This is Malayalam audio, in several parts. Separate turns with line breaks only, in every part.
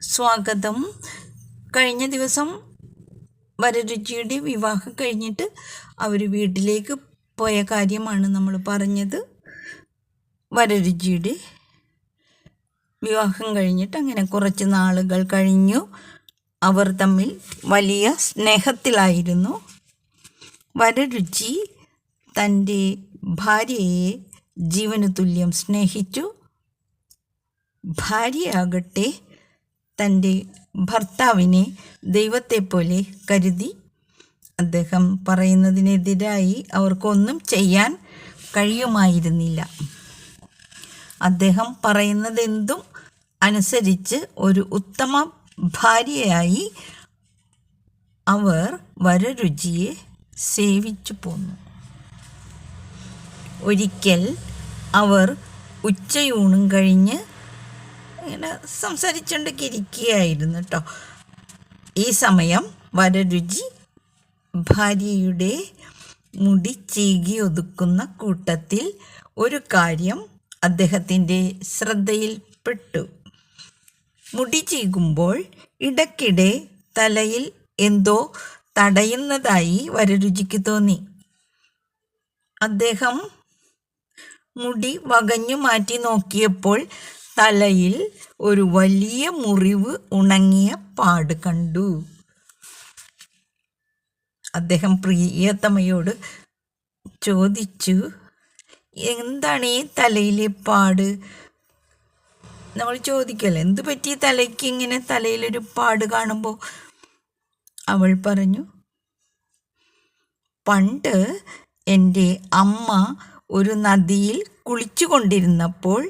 സ്വാഗതം. കഴിഞ്ഞ ദിവസം വരരുചിയുടെ വിവാഹം കഴിഞ്ഞിട്ട് അവർ വീട്ടിലേക്ക് പോയ കാര്യമാണ് നമ്മൾ പറഞ്ഞത്. വരരുചിയുടെ വിവാഹം കഴിഞ്ഞിട്ട് അങ്ങനെ കുറച്ച് നാളുകൾ കഴിഞ്ഞു. അവർ തമ്മിൽ വലിയ സ്നേഹത്തിലായിരുന്നു. വരരുചി തന്റെ ഭാര്യയെ ജീവന് തുല്യം സ്നേഹിച്ചു. ഭാര്യയാകട്ടെ തന്റെ ഭർത്താവിനെ ദൈവത്തെപ്പോലെ കരുതി അദ്ദേഹം പറയുന്നതിനെതിരായി അവർക്കൊന്നും ചെയ്യാൻ കഴിയുമായിരുന്നില്ല. അദ്ദേഹം പറയുന്നതെന്തും അനുസരിച്ച് ഒരു ഉത്തമ ഭാര്യയായി അവർ വരരുചിയെ സേവിച്ചു പോന്നു. ഒരിക്കൽ അവർ ഉച്ചയൂണും കഴിഞ്ഞ് ഇങ്ങനെ സംസാരിച്ചുകൊണ്ടൊക്കെ ഇരിക്കുകയായിരുന്നു കേട്ടോ. ഈ സമയം വരരുചി ഭാര്യയുടെ മുടി ചീകി ഒതുക്കുന്ന കൂട്ടത്തിൽ ഒരു കാര്യം അദ്ദേഹത്തിന്റെ ശ്രദ്ധയിൽപ്പെട്ടു. മുടി ചീകുമ്പോൾ ഇടയ്ക്കിടെ തലയിൽ എന്തോ തടയുന്നതായി വരരുചിക്ക് തോന്നി. അദ്ദേഹം മുടി വകഞ്ഞു മാറ്റി നോക്കിയപ്പോൾ തലയിൽ ഒരു വലിയ മുറിവ് ഉണങ്ങിയ പാട് കണ്ടു. അദ്ദേഹം പ്രിയതമയോട് ചോദിച്ചു എന്താണ് ഈ തലയിലെ പാട്? നമ്മൾ ചോദിക്കല്ലേ എന്ത് പറ്റി തലയ്ക്ക് ഇങ്ങനെ തലയിലൊരു പാട് കാണുമ്പോൾ അവൾ പറഞ്ഞു പണ്ട് എന്റെ അമ്മ ഒരു നദിയിൽ കുളിച്ചു കൊണ്ടിരുന്നപ്പോൾ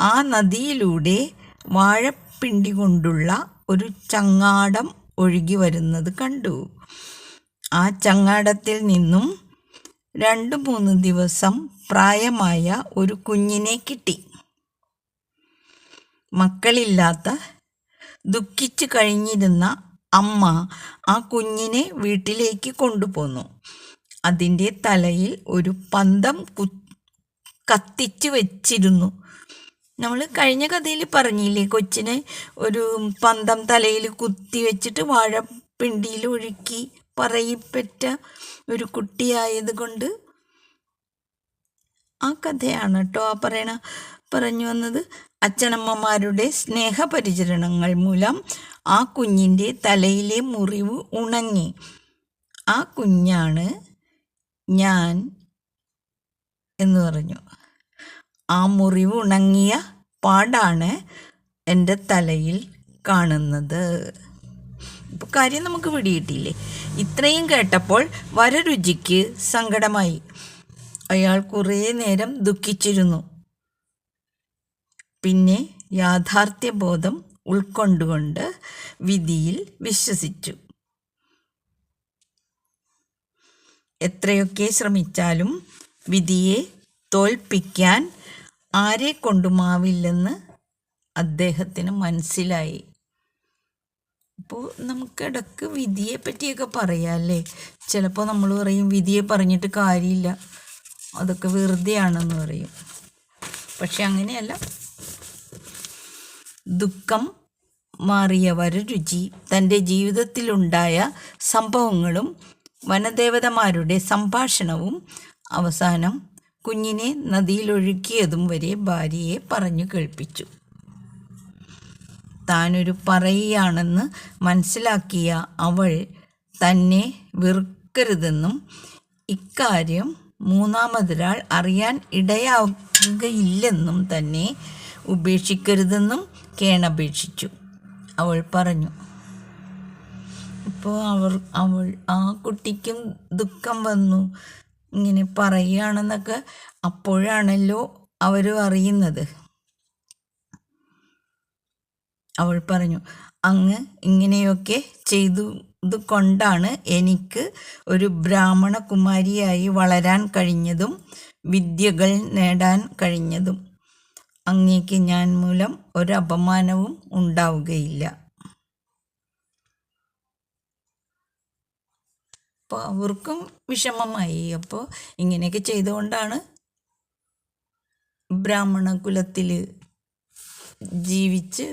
ആ നദിയിലൂടെ വാഴപ്പിണ്ടി കൊണ്ടുള്ള ഒരു ചങ്ങാടം ഒഴുകി വരുന്നത് കണ്ടു. ആ ചങ്ങാടത്തിൽ നിന്നും രണ്ട് മൂന്ന് ദിവസം പ്രായമായ ഒരു കുഞ്ഞിനെ കിട്ടി. മക്കളില്ലാത്ത ദുഃഖിച്ചു കഴിഞ്ഞിരുന്ന അമ്മ ആ കുഞ്ഞിനെ വീട്ടിലേക്ക് കൊണ്ടുപോന്നു. അതിന്റെ തലയിൽ ഒരു പന്തം കത്തിച്ചു വെച്ചിരുന്നു. നമ്മൾ കഴിഞ്ഞ കഥയിൽ പറഞ്ഞില്ലേ കൊച്ചിനെ ഒരു പന്തം തലയിൽ കുത്തി വെച്ചിട്ട് വാഴപ്പിണ്ടിയിൽ ഒഴുക്കി പറയിപ്പറ്റ ഒരു കുട്ടിയായത് കൊണ്ട് ആ കഥയാണ് കേട്ടോ. ആ പറയണ പറഞ്ഞു വന്നത് അച്ഛനമ്മമാരുടെ സ്നേഹപരിചരണങ്ങൾ മൂലം ആ കുഞ്ഞിന്റെ തലയിലെ മുറിവ് ഉണങ്ങി. ആ കുഞ്ഞാണ് ഞാൻ എന്ന് പറഞ്ഞു. ആ മുറിവുണങ്ങിയ പാടാണ് എന്റെ തലയിൽ കാണുന്നത്. ഇപ്പോൾ കാര്യം നമുക്ക് പിടികിട്ടിയില്ലേ ഇത്രയും കേട്ടപ്പോൾ വരരുചിക്ക് സങ്കടമായി. അയാൾ കുറേ നേരം ദുഃഖിച്ചിരുന്നു. പിന്നെ യാഥാർത്ഥ്യബോധം ഉൾക്കൊണ്ടുകൊണ്ട് വിധിയിൽ വിശ്വസിച്ചു. എത്രയൊക്കെ ശ്രമിച്ചാലും വിധിയെ തോൽപ്പിക്കാൻ ആരെ കൊണ്ടുമാവില്ലെന്ന് അദ്ദേഹത്തിന് മനസ്സിലായി. അപ്പോൾ നമുക്കിടക്ക് വിധിയെ പറ്റിയൊക്കെ പറയാമല്ലേ ചിലപ്പോൾ നമ്മൾ പറയും വിധിയെ പറഞ്ഞിട്ട് കാര്യമില്ല. അതൊക്കെ വെറുതെയാണെന്ന് പറയും. പക്ഷെ അങ്ങനെയല്ല. ദുഃഖം മാറിയവര് രുചി തന്റെ ജീവിതത്തിലുണ്ടായ സംഭവങ്ങളും വനദേവതമാരുടെ സംഭാഷണവും അവസാനം കുഞ്ഞിനെ നദിയിലൊഴുക്കിയതും വരെ ഭാര്യയെ പറഞ്ഞു കേൾപ്പിച്ചു. താനൊരു പറയുകയാണെന്ന് മനസ്സിലാക്കിയ അവൾ തന്നെ വെറുക്കരുതെന്നും ഇക്കാര്യം മൂന്നാമതൊരാൾ അറിയാൻ ഇടയാകുകയില്ലെന്നും തന്നെ ഉപേക്ഷിക്കരുതെന്നും കേണപേക്ഷിച്ചു. അവൾ പറഞ്ഞു ഇപ്പോൾ അവർ അവൾ ആ കുട്ടിക്കും ദുഃഖം വന്നു. ഇങ്ങനെ പറയുകയാണെന്നൊക്കെ അപ്പോഴാണല്ലോ അവരും അറിയുന്നത്. അവൾ പറഞ്ഞു അങ്ങ് ഇങ്ങനെയൊക്കെ ചെയ്തു കൊണ്ടാണ് എനിക്ക് ഒരു ബ്രാഹ്മണ കുമാരിയായി വളരാൻ കഴിഞ്ഞതും വിദ്യകൾ നേടാൻ കഴിഞ്ഞതും. അങ്ങേക്ക് ഞാൻ മൂലം ഒരു അപമാനവും ഉണ്ടാവുകയില്ല. അപ്പോൾ അവർക്കും വിഷമമായി. അപ്പോൾ ഇങ്ങനെയൊക്കെ ചെയ്തുകൊണ്ടാണ് ബ്രാഹ്മണ കുലത്തിൽ ജീവിച്ച്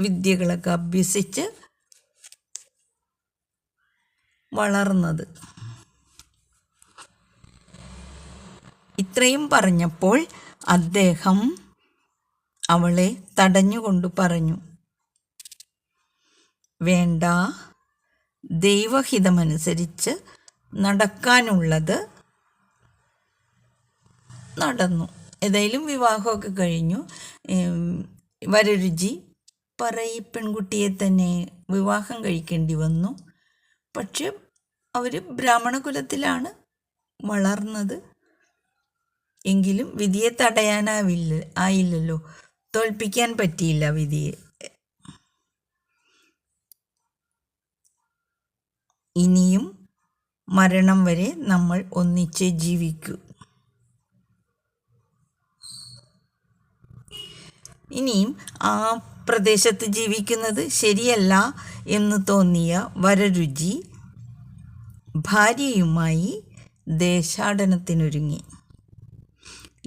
വിദ്യകളൊക്കെ അഭ്യസിച്ച് വളർന്നത്. ഇത്രയും പറഞ്ഞപ്പോൾ അദ്ദേഹം അവളെ തടഞ്ഞുകൊണ്ട് പറഞ്ഞു വേണ്ട ദൈവഹിതമനുസരിച്ച് നടക്കാനുള്ളത് നടന്നു. ഏതായാലും വിവാഹമൊക്കെ കഴിഞ്ഞു. വരരുചി പറയി പെൺകുട്ടിയെ തന്നെ വിവാഹം കഴിക്കേണ്ടി വന്നു. പക്ഷെ അവർ ബ്രാഹ്മണകുലത്തിലാണ് വളർന്നത്. എങ്കിലും വിധിയെ തടയാനാവില്ല ആയില്ലല്ലോ. തോൽപ്പിക്കാൻ പറ്റിയില്ല വിധിയെ. ഇനിയും മരണം വരെ നമ്മൾ ഒന്നിച്ച് ജീവിക്കൂ. ഇനിയും ആ പ്രദേശത്ത് ജീവിക്കുന്നത് ശരിയല്ല എന്ന് തോന്നിയ വരരുചി ഭാര്യയുമായി ദേശാടനത്തിനൊരുങ്ങി.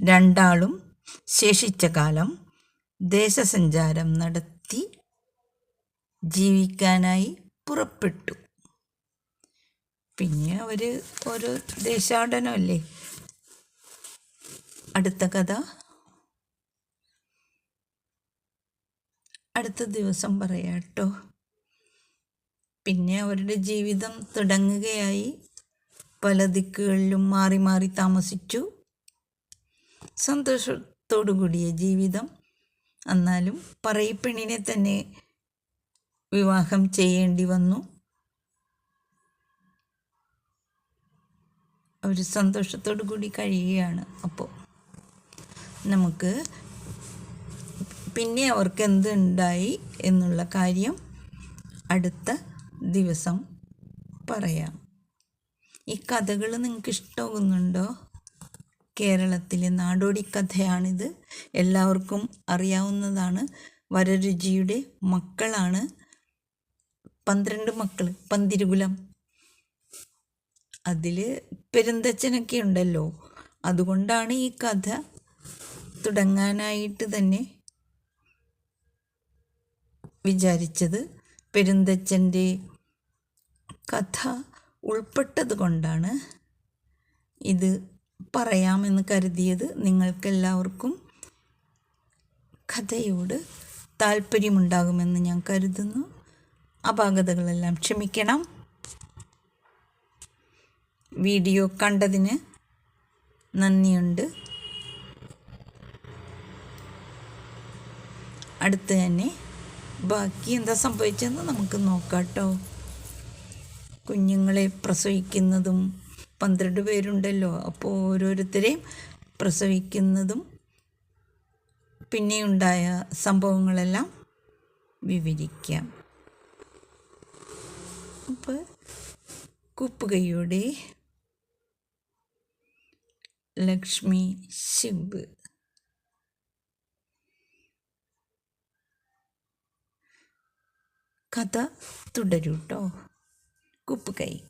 രണ്ടാളും ശേഷിച്ച കാലം ദേശസഞ്ചാരം നടത്തി ജീവിക്കാനായി പുറപ്പെട്ടു. പിന്നെ അവർ ഒരു ദേശാടനമല്ലേ? അടുത്ത കഥ. അടുത്ത ദിവസം പറയാം കേട്ടോ. പിന്നെ അവരുടെ ജീവിതം തുടങ്ങുകയായി. പല ദിക്കുകളിലും മാറി മാറി താമസിച്ചു. സന്തോഷത്തോടു കൂടിയ ജീവിതം. എന്നാലും പറയിപ്പെണ്ണിനെ തന്നെ വിവാഹം ചെയ്യേണ്ടി വന്നു. അവർ സന്തോഷത്തോടു കൂടി കഴിയുകയാണ് അപ്പോൾ നമുക്ക് പിന്നെ അവർക്ക് എന്തുണ്ടായി എന്നുള്ള കാര്യം അടുത്ത ദിവസം പറയാം. ഈ കഥകൾ നിങ്ങൾക്ക് ഇഷ്ടമാകുന്നുണ്ടോ കേരളത്തിലെ നാടോടി കഥയാണിത്. എല്ലാവർക്കും അറിയാവുന്നതാണ്. വരരുചിയുടെ മക്കളാണ്. പന്ത്രണ്ട് മക്കൾ പന്തിരുകുലം. അതിൽ പെരുന്തച്ഛനൊക്കെ ഉണ്ടല്ലോ അതുകൊണ്ടാണ് ഈ കഥ തുടങ്ങാനായിട്ട് തന്നെ വിചാരിച്ചത്. പെരുന്തച്ഛന്റെ കഥ ഉൾപ്പെട്ടത് കൊണ്ടാണ് ഇത് പറയാമെന്ന് കരുതിയത്. നിങ്ങൾക്കെല്ലാവർക്കും കഥയോട് താല്പര്യമുണ്ടാകുമെന്ന് ഞാൻ കരുതുന്നു. അപാകതകളെല്ലാം ക്ഷമിക്കണം. വീഡിയോ കണ്ടതിന് നന്ദിയുണ്ട്. അടുത്ത് തന്നെ ബാക്കി എന്താ സംഭവിച്ചതെന്ന് നമുക്ക് നോക്കാം കേട്ടോ കുഞ്ഞുങ്ങളെ പ്രസവിക്കുന്നതും പന്ത്രണ്ട് പേരുണ്ടല്ലോ അപ്പോൾ ഓരോരുത്തരെയും പ്രസവിക്കുന്നതും പിന്നെയുണ്ടായ സംഭവങ്ങളെല്ലാം വിവരിക്കാം. അപ്പോൾ കുപ്പുകയോടെ ലക്ഷ്മി ശിബ്. കഥ തുടരൂട്ടോ കുപ്പുകൈ.